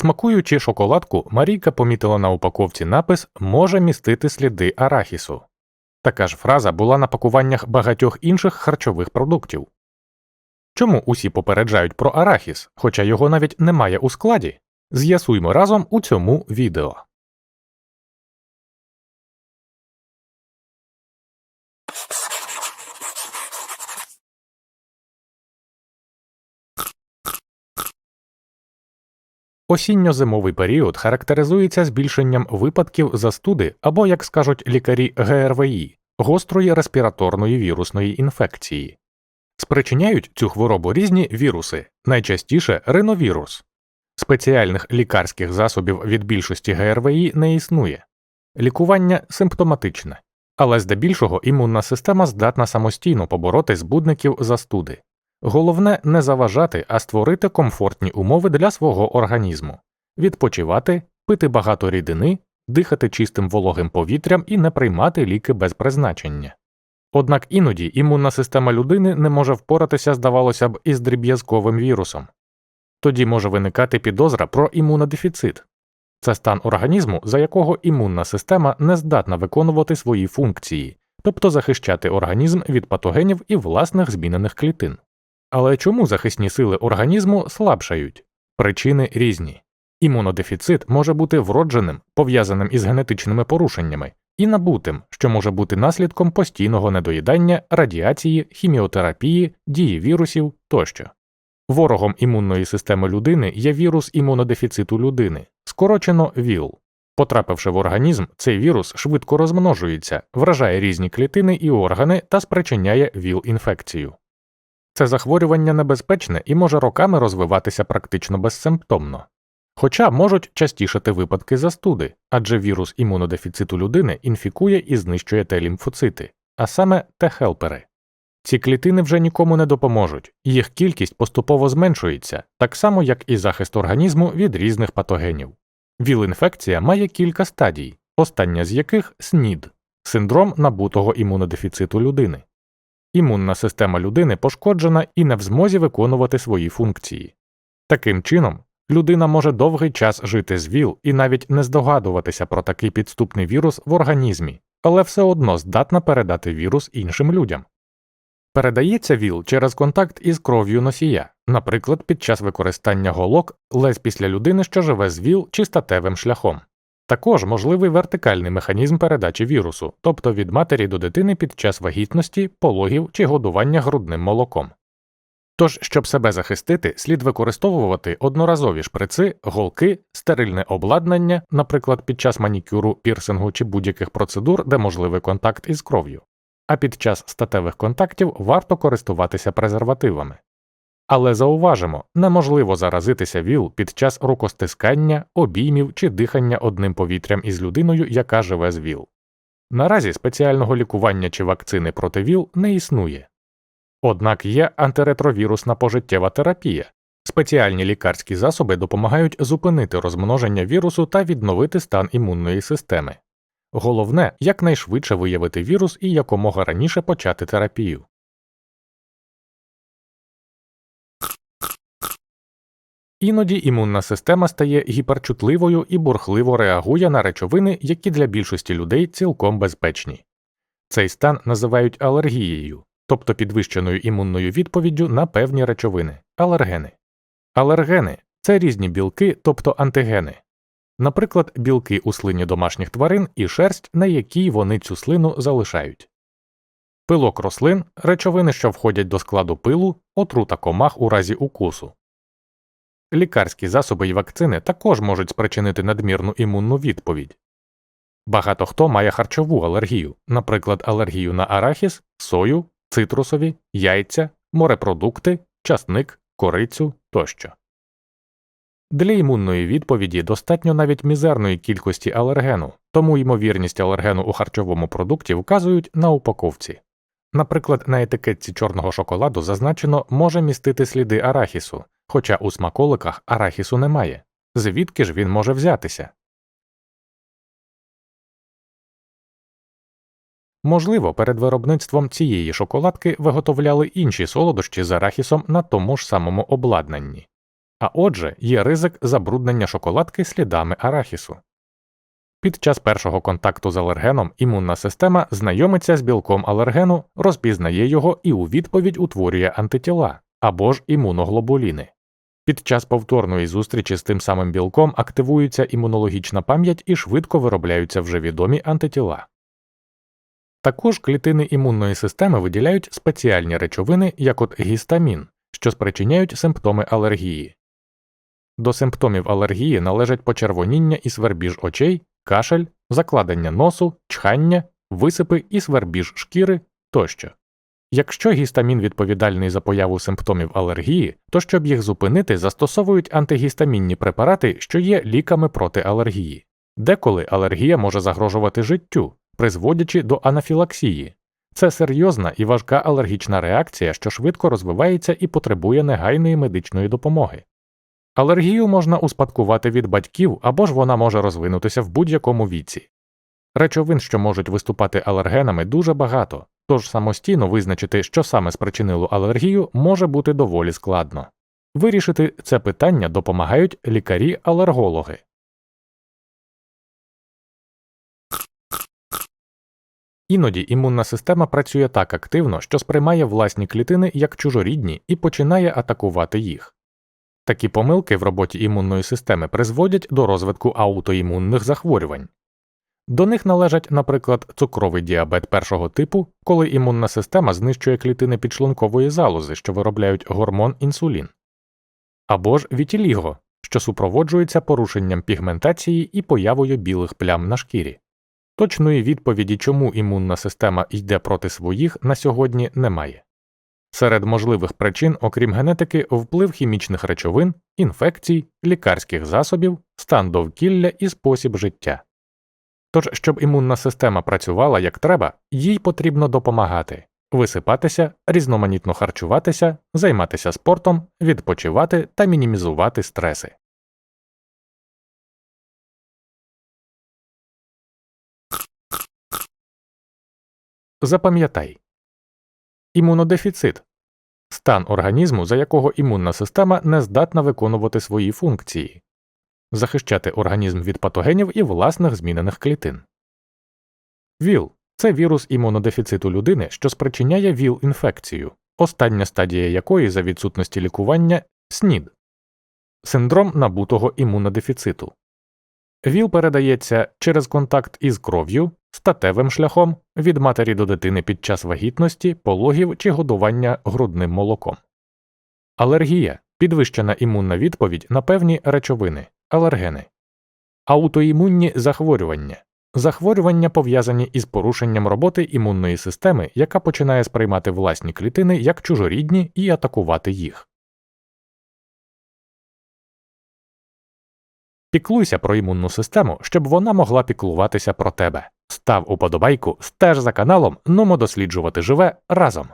Смакуючи шоколадку, Марійка помітила на упаковці напис може містити сліди арахісу. Така ж фраза була на пакуваннях багатьох інших харчових продуктів. Чому усі попереджають про арахіс, хоча його навіть немає у складі? З'ясуймо разом у цьому відео. Осінньо-зимовий період характеризується збільшенням випадків застуди або, як скажуть лікарі ГРВІ, гострої респіраторної вірусної інфекції. Спричиняють цю хворобу різні віруси, найчастіше риновірус. Спеціальних лікарських засобів від більшості ГРВІ не існує. Лікування симптоматичне, але здебільшого імунна система здатна самостійно побороти збудників застуди. Головне не заважати, а створити комфортні умови для свого організму, відпочивати, пити багато рідини, дихати чистим вологим повітрям і не приймати ліки без призначення. Однак іноді імунна система людини не може впоратися, здавалося б, із дріб'язковим вірусом. Тоді може виникати підозра про імунодефіцит це стан організму, за якого імунна система не здатна виконувати свої функції, тобто захищати організм від патогенів і власних змінених клітин. Але чому захисні сили організму слабшають? Причини різні. Імунодефіцит може бути вродженим, пов'язаним із генетичними порушеннями, і набутим, що може бути наслідком постійного недоїдання, радіації, хіміотерапії, дії вірусів тощо. Ворогом імунної системи людини є вірус імунодефіциту людини, скорочено ВІЛ. Потрапивши в організм, цей вірус швидко розмножується, вражає різні клітини і органи та спричиняє ВІЛ-інфекцію. Це захворювання небезпечне і може роками розвиватися практично безсимптомно. Хоча можуть частішати випадки застуди, адже вірус імунодефіциту людини інфікує і знищує Т-лімфоцити, а саме Т-хелпери. Ці клітини вже нікому не допоможуть, їх кількість поступово зменшується, так само як і захист організму від різних патогенів. ВІЛ-інфекція має кілька стадій, остання з яких СНІД синдром набутого імунодефіциту людини. Імунна система людини пошкоджена і не в змозі виконувати свої функції. Таким чином, людина може довгий час жити з ВІЛ і навіть не здогадуватися про такий підступний вірус в організмі, але все одно здатна передати вірус іншим людям. Передається ВІЛ через контакт із кров'ю носія, наприклад, під час використання голок лез після людини, що живе з ВІЛ чи статевим шляхом. Також можливий вертикальний механізм передачі вірусу, тобто від матері до дитини під час вагітності, пологів чи годування грудним молоком. Тож, щоб себе захистити, слід використовувати одноразові шприци, голки, стерильне обладнання, наприклад, під час манікюру, пірсингу чи будь-яких процедур, де можливий контакт із кров'ю, а під час статевих контактів варто користуватися презервативами. Але зауважимо, неможливо заразитися ВІЛ під час рукостискання, обіймів чи дихання одним повітрям із людиною, яка живе з ВІЛ. Наразі спеціального лікування чи вакцини проти ВІЛ не існує. Однак є антиретровірусна пожиттєва терапія. Спеціальні лікарські засоби допомагають зупинити розмноження вірусу та відновити стан імунної системи. Головне якнайшвидше виявити вірус і якомога раніше почати терапію. Іноді імунна система стає гіперчутливою і бурхливо реагує на речовини, які для більшості людей цілком безпечні. Цей стан називають алергією, тобто підвищеною імунною відповіддю на певні речовини алергени. Алергени це різні білки, тобто антигени, наприклад, білки у слині домашніх тварин і шерсть, на якій вони цю слину залишають. Пилок рослин речовини, що входять до складу пилу, отрута комах у разі укусу. Лікарські засоби і вакцини також можуть спричинити надмірну імунну відповідь. Багато хто має харчову алергію, наприклад, алергію на арахіс, сою, цитрусові, яйця, морепродукти, часник, корицю тощо. Для імунної відповіді достатньо навіть мізерної кількості алергену, тому ймовірність алергену у харчовому продукті вказують на упаковці. Наприклад, на етикетці чорного шоколаду зазначено може містити сліди арахісу, хоча у смаколиках арахісу немає. Звідки ж він може взятися? Можливо, перед виробництвом цієї шоколадки виготовляли інші солодощі з арахісом на тому ж самому обладнанні. а отже, є ризик забруднення шоколадки слідами арахісу. Під час першого контакту з алергеном імунна система знайомиться з білком алергену, розпізнає його і у відповідь утворює антитіла або ж імуноглобуліни. Під час повторної зустрічі з тим самим білком активується імунологічна пам'ять і швидко виробляються вже відомі антитіла. Також клітини імунної системи виділяють спеціальні речовини, як от гістамін, що спричиняють симптоми алергії. До симптомів алергії належать почервоніння і свербіж очей, кашель, закладення носу, чхання, висипи і свербіж шкіри тощо. Якщо гістамін відповідальний за появу симптомів алергії, то щоб їх зупинити, застосовують антигістамінні препарати, що є ліками проти алергії. Деколи алергія може загрожувати життю, призводячи до анафілаксії. Це серйозна і важка алергічна реакція, що швидко розвивається і потребує негайної медичної допомоги. Алергію можна успадкувати від батьків або ж вона може розвинутися в будь-якому віці. Речовин, що можуть виступати алергенами, дуже багато, тож самостійно визначити, що саме спричинило алергію, може бути доволі складно. Вирішити це питання допомагають лікарі-алергологи. Іноді імунна система працює так активно, що сприймає власні клітини як чужорідні і починає атакувати їх. Такі помилки в роботі імунної системи призводять до розвитку аутоімунних захворювань. До них належать, наприклад, цукровий діабет першого типу, коли імунна система знищує клітини підшлункової залози, що виробляють гормон інсулін, або ж вітіліго, що супроводжується порушенням пігментації і появою білих плям на шкірі. Точної відповіді, чому імунна система йде проти своїх, на сьогодні немає. Серед можливих причин, окрім генетики, вплив хімічних речовин, інфекцій, лікарських засобів, стан довкілля і спосіб життя. Тож, щоб імунна система працювала як треба, їй потрібно допомагати. Висипатися, різноманітно харчуватися, займатися спортом, відпочивати та мінімізувати стреси. Запам'ятай. Імунодефіцит стан організму, за якого імунна система не здатна виконувати свої функції, захищати організм від патогенів і власних змінених клітин. ВІЛ це вірус імунодефіциту людини, що спричиняє ВІЛ-інфекцію, остання стадія якої за відсутності лікування СНІД синдром набутого імунодефіциту. ВІЛ передається через контакт із кров'ю, статевим шляхом від матері до дитини під час вагітності, пологів чи годування грудним молоком. Алергія підвищена імунна відповідь на певні речовини, алергени, аутоімунні захворювання. Захворювання пов'язані із порушенням роботи імунної системи, яка починає сприймати власні клітини як чужорідні і атакувати їх. Піклуйся про імунну систему, щоб вона могла піклуватися про тебе. Став уподобайку, стеж за каналом, нумо досліджувати живе разом.